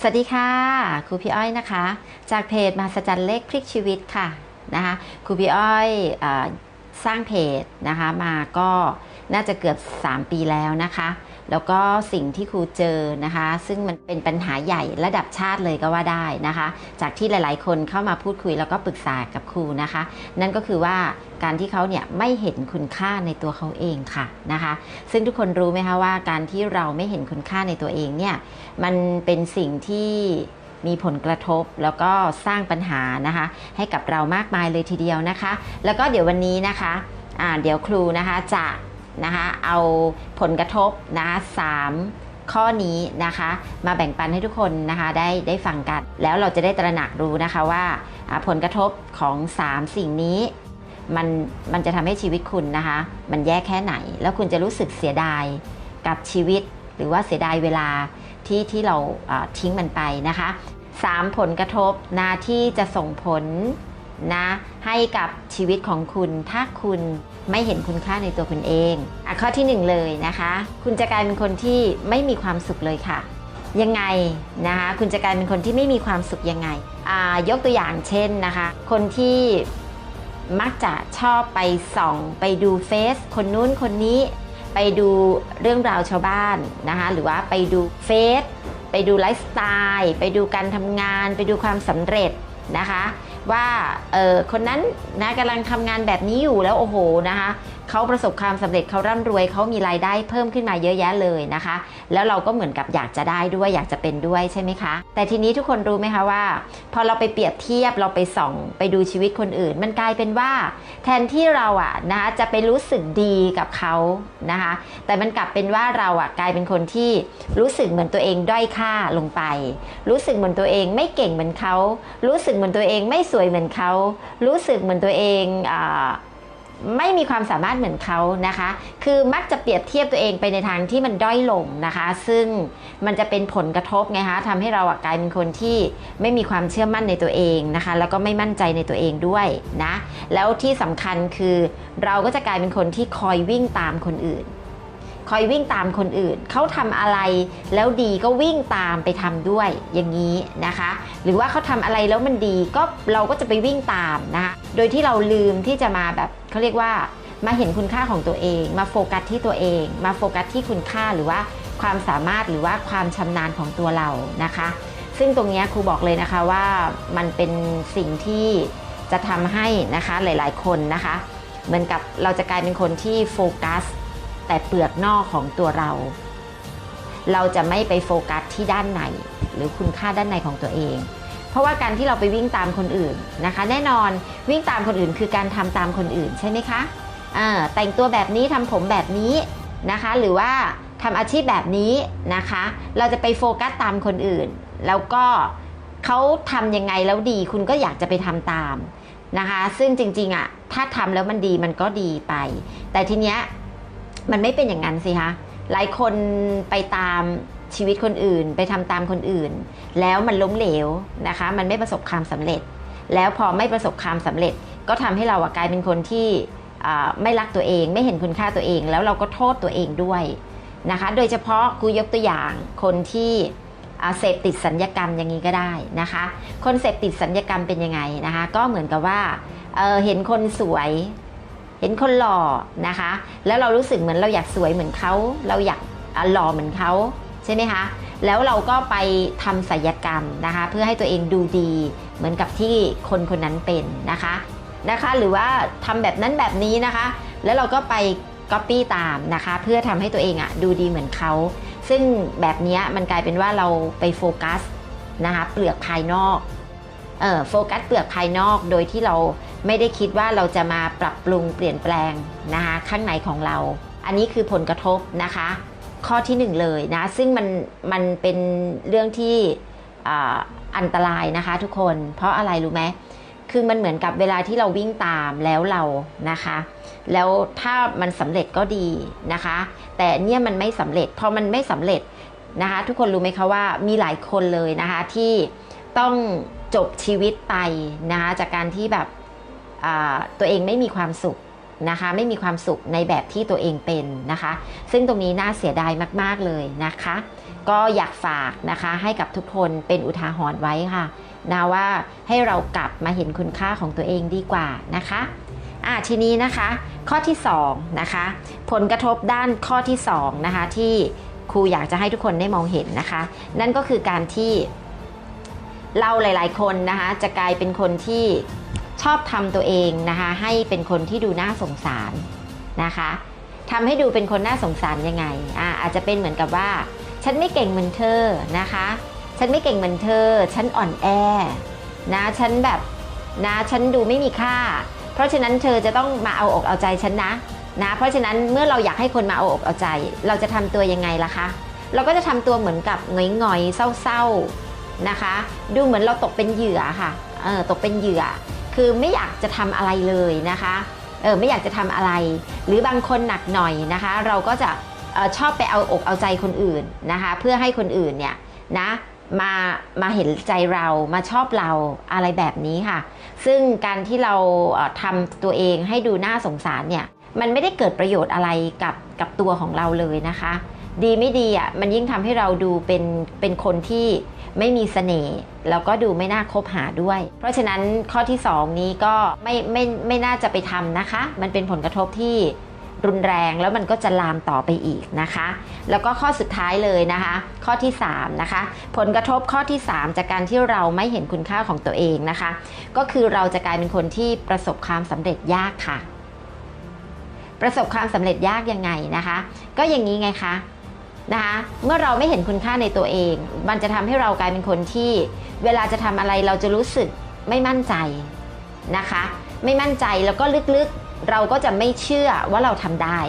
สวัสดีค่ะครูพี่อ้อยนะคะ จากเพจมหัศจรรย์เลขคลิกชีวิตค่ะนะคะครูพี่อ้อยอสร้างเพจนะคะมาก็น่าจะเกือบ 3 ปีแล้วนะคะ แล้วก็สิ่งที่ครูเจอนะคะ ซึ่งมันเป็นปัญหาใหญ่ระดับชาติเลยก็ว่าได้นะคะ จากที่หลาย ๆ คนเข้ามาพูดคุยแล้วก็ปรึกษากับครูนะคะ นั่นก็คือว่าการที่เขาเนี่ยไม่เห็นคุณค่าในตัวเขาเองค่ะนะคะ ซึ่งทุกคนรู้ไหมคะว่าการที่เราไม่เห็นคุณค่าในตัวเองเนี่ยมันเป็นสิ่งที่มีผลกระทบแล้วก็สร้างปัญหานะคะ ให้กับเรามากมายเลยทีเดียวนะคะ แล้วก็เดี๋ยววันนี้นะคะเดี๋ยวครูนะคะจะ นะคะเอาผลกระทบนะคะสามข้อนี้นะคะ มาแบ่งปันให้ทุกคนนะคะได้ได้ฟังกัน แล้วเราจะได้ตระหนักรู้นะคะว่าผลกระทบของ 3 สิ่งนี้มันมันจะทำให้ชีวิตคุณนะคะ มันแย่แค่ไหน แล้วคุณจะรู้สึกเสียดายกับชีวิต หรือว่าเสียดายเวลาที่ที่เราทิ้งมันไปนะคะสามผลกระทบนะที่จะส่งผล นะให้กับชีวิตของคุณถ้าคุณไม่เห็นคุณค่าในตัวคุณเองอข้อที่หนึ่งเลยนะคะ คุณจะกลายเป็นคนที่ไม่มีความสุขเลยค่ะ ยังไงนะคะคุณจะกลายเป็นคนที่ไม่มีความสุขยังไงยกตัวอย่างเช่นนะคะ คนที่มักจะชอบไปส่อง ไปดูเฟซคนนู้นคนนี้ ไปดูเรื่องราวชาวบ้านนะคะหรือว่าไปดูเฟซไปดูไลฟ์สไตล์ไปดูการทำงาน ไปดูความสำเร็จนะคะ ว่าเออคนนั้นนะกำลังทำงานแบบนี้อยู่แล้วโอ้โหนะคะ เขาประสบความสำเร็จเขาร่ำรวยเขามีรายได้เพิ่มขึ้นมาเยอะแยะเลยนะคะ แล้วเราก็เหมือนกับอยากจะได้ด้วยอยากจะเป็นด้วยใช่ไหมคะ แต่ทีนี้ทุกคนรู้ไหมคะว่า พอเราไปเปรียบเทียบเราไปส่องไปดูชีวิตคนอื่น มันกลายเป็นว่า แทนที่เราอะนะคะจะไปรู้สึกดีกับเขานะคะ แต่มันกลับเป็นว่าเราอะกลายเป็นคนที่รู้สึกเหมือนตัวเองด้อยค่าลงไป รู้สึกเหมือนตัวเองไม่เก่งเหมือนเขา รู้สึกเหมือนตัวเองไม่สวยเหมือนเขา รู้สึกเหมือนตัวเองอ่า ไม่มีความสามารถเหมือนเขานะคะ คือมักจะเปรียบเทียบตัวเองไปในทางที่มันด้อยลงนะคะ ซึ่งมันจะเป็นผลกระทบไงคะทำให้เราอะกลายเป็นคนที่ไม่มีความเชื่อมั่นในตัวเองนะคะ แล้วก็ไม่มั่นใจในตัวเองด้วยนะ แล้วที่สำคัญคือเราก็จะกลายเป็นคนที่คอยวิ่งตามคนอื่น คอยวิ่งตามคนอื่น เขาทำอะไรแล้วดีก็วิ่งตามไปทำด้วยอย่างนี้นะคะ หรือว่าเขาทำอะไรแล้วมันดีก็เราก็จะไปวิ่งตามนะคะโดยที่เราลืมที่จะมาแบบเขาเรียกว่ามาเห็นคุณค่าของตัวเอง มาโฟกัสที่ตัวเอง มาโฟกัสที่คุณค่าหรือว่าความสามารถหรือว่าความชำนาญของตัวเรานะคะ ซึ่งตรงนี้ครูบอกเลยนะคะว่ามันเป็นสิ่งที่จะทำให้นะคะหลายๆ คนนะคะ เหมือนกับเราจะกลายเป็นคนที่โฟกัส แต่เปลือกนอกของตัวเรา เราจะไม่ไปโฟกัสที่ด้านในหรือคุณค่าด้านในของตัวเอง เพราะว่าการที่เราไปวิ่งตามคนอื่นนะคะ แน่นอนวิ่งตามคนอื่นคือการทำตามคนอื่นใช่ไหมคะแต่งตัวแบบนี้ทำผมแบบนี้นะคะ หรือว่าทำอาชีพแบบนี้นะคะ เราจะไปโฟกัสตามคนอื่น แล้วก็เขาทำยังไงแล้วดี คุณก็อยากจะไปทำตามนะคะ ซึ่งจริงๆอะถ้าทำแล้วมันดีมันก็ดีไป แต่ทีเนี้ย มันไม่เป็นอย่างนั้นสิคะหลายคนไปตามชีวิตคนอื่น ไปทำตามคนอื่น แล้วมันล้มเหลวนะคะ มันไม่ประสบความสำเร็จ แล้วพอไม่ประสบความสำเร็จ ก็ทำให้เราอะกลายเป็นคนที่ไม่รักตัวเอง ไม่เห็นคุณค่าตัวเอง แล้วเราก็โทษตัวเองด้วยนะคะ โดยเฉพาะครูยกตัวอย่างคนที่เสพติดสัญญกรรมอย่างนี้ก็ได้นะคะ คนเสพติดสัญญกรรมเป็นยังไงนะคะ ก็เหมือนกับว่าเเห็นคนสวย เห็นคนหล่อนะคะ แล้วเรารู้สึกเหมือนเราอยากสวยเหมือนเขาเราอยากหล่อเหมือนเขาใช่ไหมคะแล้วเราก็ไปทำศัลยกรรมนะคะ เพื่อให้ตัวเองดูดีเหมือนกับที่คนคนนั้นเป็นนะคะนะคะ หรือว่าทำแบบนั้นแบบนี้นะคะ แล้วเราก็ไปก๊อปปี้ตามนะคะ เพื่อทำให้ตัวเองอะดูดีเหมือนเขาซึ่งแบบนี้มันกลายเป็นว่าเราไปโฟกัสนะคะเปลือกภายนอกเอ่อโฟกัสเปลือกภายนอกโดยที่เรา ไม่ได้คิดว่าเราจะมาปรับปรุงเปลี่ยนแปลงนะคะข้างในของเรา อันนี้คือผลกระทบนะคะ ข้อที่หนึ่งเลยนะซึ่งมันมันเป็นเรื่องที่อันตรายนะคะทุกคน เพราะอะไรรู้ไหมคือมันเหมือนกับเวลาที่เราวิ่งตามแล้วเรานะคะ แล้วถ้ามันสำเร็จก็ดีนะคะ แต่เนี่ยมันไม่สำเร็จพอมันไม่สำเร็จนะคะ ทุกคนรู้ไหมคะว่ามีหลายคนเลยนะคะที่ต้องจบชีวิตไปนะคะจากการที่แบบ ตัวเองไม่มีความสุขนะคะไม่มีความสุขในแบบที่ตัวเองเป็นนะคะ ซึ่งตรงนี้น่าเสียดายมาก ๆ เลยนะคะ ก็อยากฝากนะคะให้กับทุกคนเป็นอุทาหรณ์ไว้ค่ะนะว่าให้เรากลับมาเห็นคุณค่าของตัวเองดีกว่านะคะอะทีนี้นะคะ ข้อที่2นะคะผลกระทบด้านข้อที่2นะคะที่ครูอยากจะให้ทุกคนได้มองเห็นนะคะ นั่นก็คือการที่เราหลาย ๆ คนนะคะจะกลายเป็นคนที่ ชอบทำตัวเองนะคะให้เป็นคนที่ดูน่าสงสารนะคะทำให้ดูเป็นคนน่าสงสารยังไงอะอาจจะเป็นเหมือนกับว่า ฉันไม่เก่งเหมือนเธอนะคะ ฉันไม่เก่งเหมือนเธอ ฉันอ่อนแอนะฉันแบบนะฉันดูไม่มีค่า เพราะฉะนั้นเธอจะต้องมาเอาอกเอาใจฉันนะนะเพราะฉะนั้นเมื่อเราอยากให้คนมาเอาอกเอาใจ เราจะทำตัวยังไงล่ะคะ เราก็จะทำตัวเหมือนกับหงอยเศร้าๆนะคะ ดูเหมือนเราตกเป็นเหยื่อค่ะเออตกเป็นเหยื่อ คือไม่อยากจะทำอะไรเลยนะคะเออไม่อยากจะทำอะไร หรือบางคนหนักหน่อยนะคะ เราก็จะออชอบไปเอาอกเอาใจคนอื่นนะคะ เพื่อให้คนอื่นเนี่ยนะมามาเห็นใจเรามาชอบเราอะไรแบบนี้ค่ะ ซึ่งการที่เราทำตัวเองให้ดูน่าสงสารเนี่ยมันไม่ได้เกิดประโยชน์อะไรกับกับตัวของเราเลยนะคะ ดีไม่ดีอะมันยิ่งทำให้เราดูเป็นเป็นคนที่ ไม่มีเสน่ห์แล้วก็ดูไม่น่าคบหาด้วย เพราะฉะนั้นข้อที่ 2 นี้ก็ไม่ไม่ไม่น่าจะไปทำนะคะ มันเป็นผลกระทบที่รุนแรงแล้วมันก็จะลามต่อไปอีกนะคะ แล้วก็ข้อสุดท้ายเลยนะคะ ข้อที่3นะคะผลกระทบข้อที่ 3 จากการที่เราไม่เห็นคุณค่าของตัวเองนะคะ ก็คือเราจะกลายเป็นคนที่ประสบความสำเร็จยากค่ะ ประสบความสำเร็จยากยังไงนะคะ ก็อย่างนี้ไงคะ นะคะเมื่อเราไม่เห็นคุณค่าในตัวเอง มันจะทำให้เรากลายเป็นคนที่ เวลาจะทำอะไรเราจะรู้สึกไม่มั่นใจนะคะ ไม่มั่นใจแล้วก็ลึกๆ เราก็จะไม่เชื่อว่าเราทำได้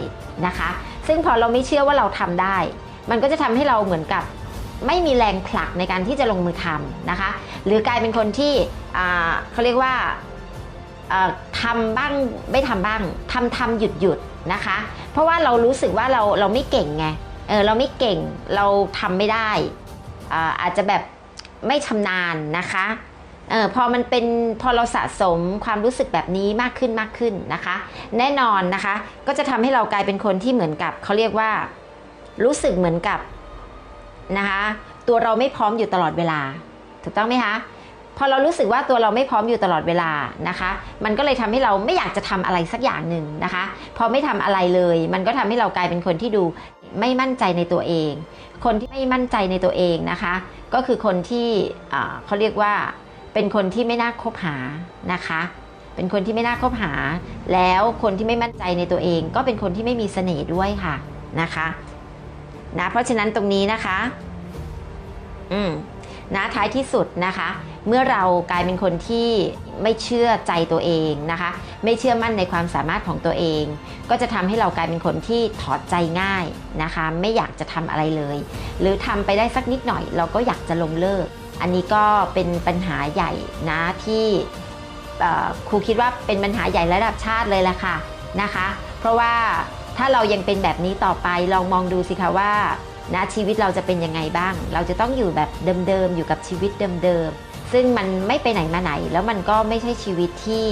นะคะ ซึ่งพอเราไม่เชื่อว่าเราทำได้ มันก็จะทำให้เราเหมือนกับไม่มีแรงผลักในการที่จะลงมือทำนะคะ หรือกลายเป็นคนที่เขาเรียกว่าทำบ้างไม่ทำบ้างทำทำหยุดหยุดนะคะ เพราะว่าเรารู้สึกว่าเราเราไม่เก่งไง เออเราไม่เก่งเราทำไม่ได้อ่าอาจจะแบบไม่ชำนาญนะคะเออพอมันเป็นพอเราสะสมความรู้สึกแบบนี้มากขึ้นมากขึ้นนะคะ แน่นอนนะคะ ก็จะทำให้เรากลายเป็นคนที่เหมือนกับเขาเรียกว่ารู้สึกเหมือนกับนะคะตัวเราไม่พร้อมอยู่ตลอดเวลา ถูกต้องไหมคะพอเรารู้สึกว่าตัวเราไม่พร้อมอยู่ตลอดเวลานะคะ มันก็เลยทำให้เราไม่อยากจะทำอะไรสักอย่างหนึ่งนะคะ พอไม่ทำอะไรเลย มันก็ทำให้เรากลายเป็นคนที่ดู ไม่มั่นใจในตัวเอง คนที่ไม่มั่นใจในตัวเองนะคะ ก็คือคนที่เขาเรียกว่าเป็นคนที่ไม่น่าคบหานะคะ เป็นคนที่ไม่น่าคบหา แล้วคนที่ไม่มั่นใจในตัวเอง ก็เป็นคนที่ไม่มีเสน่ห์ด้วยค่ะนะคะนะเพราะฉะนั้นตรงนี้นะคะ อืมนะท้ายที่สุดนะคะ เมื่อเรากลายเป็นคนที่ไม่เชื่อใจตัวเองนะคะ ไม่เชื่อมั่นในความสามารถของตัวเอง ก็จะทำให้เรากลายเป็นคนที่ถอดใจง่ายนะคะ ไม่อยากจะทำอะไรเลย หรือทำไปได้สักนิดหน่อย เราก็อยากจะลงเลิก อันนี้ก็เป็นปัญหาใหญ่นะที่ครูคิดว่าเป็นปัญหาใหญ่ระดับชาติเลยแหละค่ะนะคะ เพราะว่าถ้าเรายังเป็นแบบนี้ต่อไปลองมองดูสิคะว่านะชีวิตเราจะเป็นยังไงบ้าง เราจะต้องอยู่แบบเดิมๆ อยู่กับชีวิตเดิมๆ ซึ่งมันไม่ไปไหนมาไหน แล้วมันก็ไม่ใช่ชีวิตที่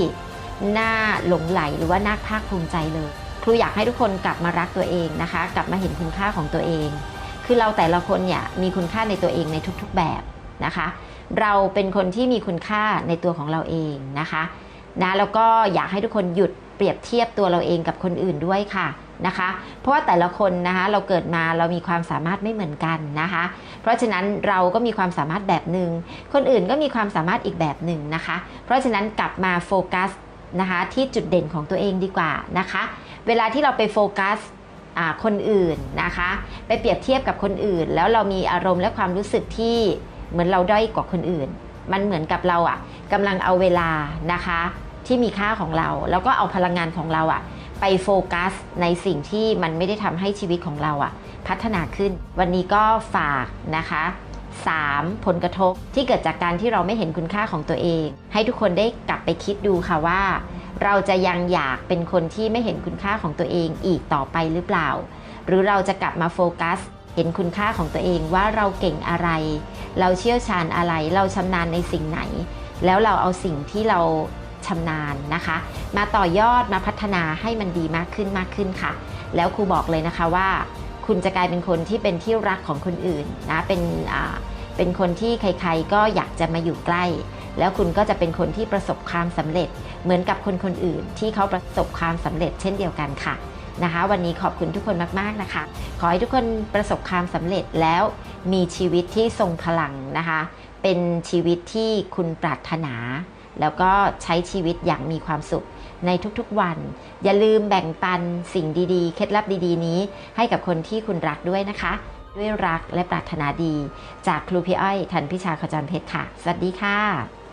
น่าหลงไหลหรือว่าน่าภาคภูมิใจเลย ครูอยากให้ทุกคนกลับมารักตัวเองนะคะ กลับมาเห็นคุณค่าของตัวเอง คือเราแต่ละคนเนี่ยมีคุณค่าในตัวเองในทุกๆแบบนะคะ เราเป็นคนที่มีคุณค่าในตัวของเราเองนะคะนะแล้วก็อยากให้ทุกคนหยุดเปรียบเทียบตัวเราเองกับคนอื่นด้วยค่ะ นะคะ เพราะว่าแต่ละคนนะคะเราเกิดมาเรามีความสามารถไม่เหมือนกันนะคะ เพราะฉะนั้นเราก็มีความสามารถแบบหนึ่งคนอื่นก็มีความสามารถอีกแบบหนึ่งนะคะ เพราะฉะนั้นกลับมาโฟกัสนะคะที่จุดเด่นของตัวเองดีกว่านะคะ เวลาที่เราไปโฟกัสคนอื่นนะคะ ไปเปรียบเทียบกับคนอื่น แล้วเรามีอารมณ์และความรู้สึกที่เหมือนเราด้อยกว่าคนอื่น มันเหมือนกับเราอะ่ะกำลังเอาเวลานะคะที่มีค่าของเรา แล้วก็เอาพลังงานของเราอะ่ะ ไปโฟกัสในสิ่งที่มันไม่ได้ทำให้ชีวิตของเราอะ่ะพัฒนาขึ้น วันนี้ก็ฝากนะคะ 3. ผลกระทบที่เกิดจากการที่เราไม่เห็นคุณค่าของตัวเอง ให้ทุกคนได้กลับไปคิดดูค่ะว่า เราจะยังอยากเป็นคนที่ไม่เห็นคุณค่าของตัวเองอีกต่อไปหรือเปล่า หรือเราจะกลับมาโฟกัส เห็นคุณค่าของตัวเองว่าเราเก่งอะไร เราเชี่ยวชาญอะไร เราชำนาญในสิ่งไหน แล้วเราเอาสิ่งที่เรา ชำนาญนะคะ มาต่อยอดมาพัฒนาให้มันดีมากขึ้นมากขึ้นค่ะ แล้วครูบอกเลยนะคะว่า คุณจะกลายเป็นคนที่เป็นที่รักของคนอื่นนะเป็นเป็นคนที่ใครๆก็อยากจะมาอยู่ใกล้ แล้วคุณก็จะเป็นคนที่ประสบความสำเร็จ เหมือนกับคนคนอื่น ที่เขาประสบความสำเร็จเช่นเดียวกันค่ะนะคะ วันนี้ขอบคุณทุกคนมากๆนะคะ ขอให้ทุกคนประสบความสำเร็จแล้วมีชีวิตที่ทรงพลังนะคะ เป็นชีวิตที่คุณปรารถนา แล้วก็ใช้ชีวิตอย่างมีความสุขในทุกๆวัน อย่าลืมแบ่งปันสิ่งดีๆ เคล็ดลับดีๆ นี้ให้กับคนที่คุณรักด้วยนะคะ ด้วยรักและปรารถนาดี จากครูพี่อ้อยทันพิชาขจรเพชรค่ะ สวัสดีค่ะ